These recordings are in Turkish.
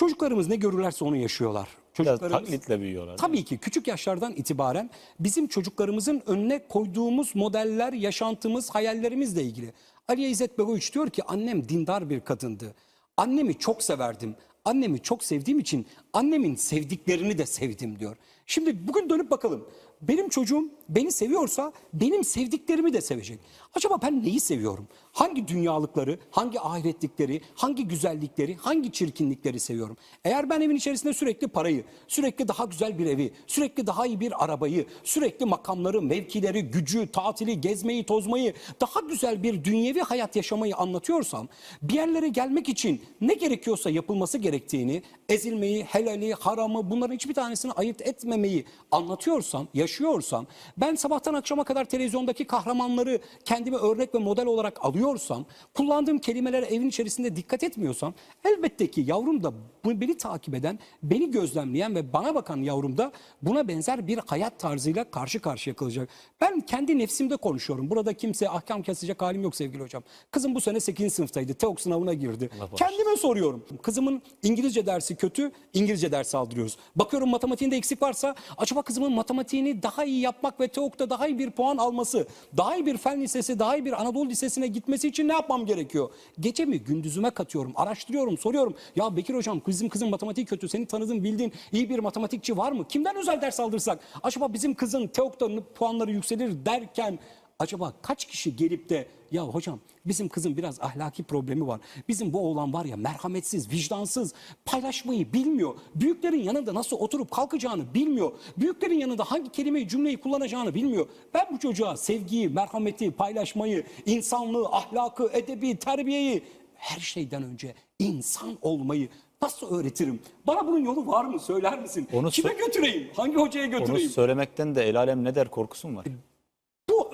Çocuklarımız ne görürlerse onu yaşıyorlar. Biraz Çocuklarımız taklitle büyüyorlar. Tabii ki küçük yaşlardan itibaren bizim çocuklarımızın önüne koyduğumuz modeller, yaşantımız, hayallerimizle ilgili. Aliye İzzet Begoviç diyor ki annem dindar bir kadındı. Annemi çok severdim. Annemi çok sevdiğim için annemin sevdiklerini de sevdim diyor. Şimdi bugün dönüp bakalım. Benim çocuğum beni seviyorsa benim sevdiklerimi de sevecek. Acaba ben neyi seviyorum? Hangi dünyalıkları, hangi ahiretlikleri, hangi güzellikleri, hangi çirkinlikleri seviyorum? Eğer ben evin içerisinde sürekli parayı, sürekli daha güzel bir evi, sürekli daha iyi bir arabayı, sürekli makamları, mevkileri, gücü, tatili, gezmeyi, tozmayı, daha güzel bir dünyevi hayat yaşamayı anlatıyorsam, bir yerlere gelmek için ne gerekiyorsa yapılması gerektiğini, ezilmeyi, helali, haramı bunların hiçbir tanesini ayırt etmemeyi anlatıyorsam, yaşıyorsam, ben sabahtan akşama kadar televizyondaki kahramanları kendime örnek ve model olarak alıyorsam, kullandığım kelimelere evin içerisinde dikkat etmiyorsam, elbette ki yavrum da beni takip eden, beni gözlemleyen ve bana bakan yavrum da buna benzer bir hayat tarzıyla karşı karşıya kalacak. Ben kendi nefsimde konuşuyorum. Burada kimse ahkam kesecek halim yok sevgili hocam. Kızım bu sene 8. sınıftaydı. TEOK sınavına girdi. Kendime soruyorum. Kızımın İngilizce dersi kötü, İngilizce dersi aldırıyoruz. Bakıyorum matematiğinde eksik varsa acaba kızımın matematiğini daha iyi yapmak ve TEOK'ta daha iyi bir puan alması, daha iyi bir fen lisesi, daha iyi bir Anadolu Lisesi'ne gitmesi için ne yapmam gerekiyor? Gece mi gündüzüme katıyorum, araştırıyorum, soruyorum. Ya Bekir hocam bizim kızın matematiği kötü, senin tanıdığın bildiğin iyi bir matematikçi var mı? Kimden özel ders aldırsak? Acaba bizim kızın TEOK'ta puanları yükselir derken acaba kaç kişi gelip de ya hocam bizim kızın biraz ahlaki problemi var. Bizim bu oğlan var ya merhametsiz, vicdansız, paylaşmayı bilmiyor. Büyüklerin yanında nasıl oturup kalkacağını bilmiyor. Büyüklerin yanında hangi kelimeyi, cümleyi kullanacağını bilmiyor. Ben bu çocuğa sevgiyi, merhameti, paylaşmayı, insanlığı, ahlakı, edebi, terbiyeyi her şeyden önce insan olmayı nasıl öğretirim? Bana bunun yolu var mı? Söyler misin? Onu Kime götüreyim? Hangi hocaya Onu götüreyim? söylemekten de el alem ne der korkusu mu var? Bu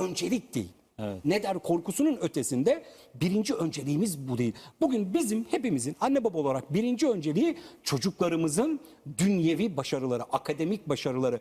öncelik değil. Ne der korkusunun ötesinde birinci önceliğimiz bu değil. Bugün bizim hepimizin anne baba olarak birinci önceliği çocuklarımızın dünyevi başarıları, akademik başarıları.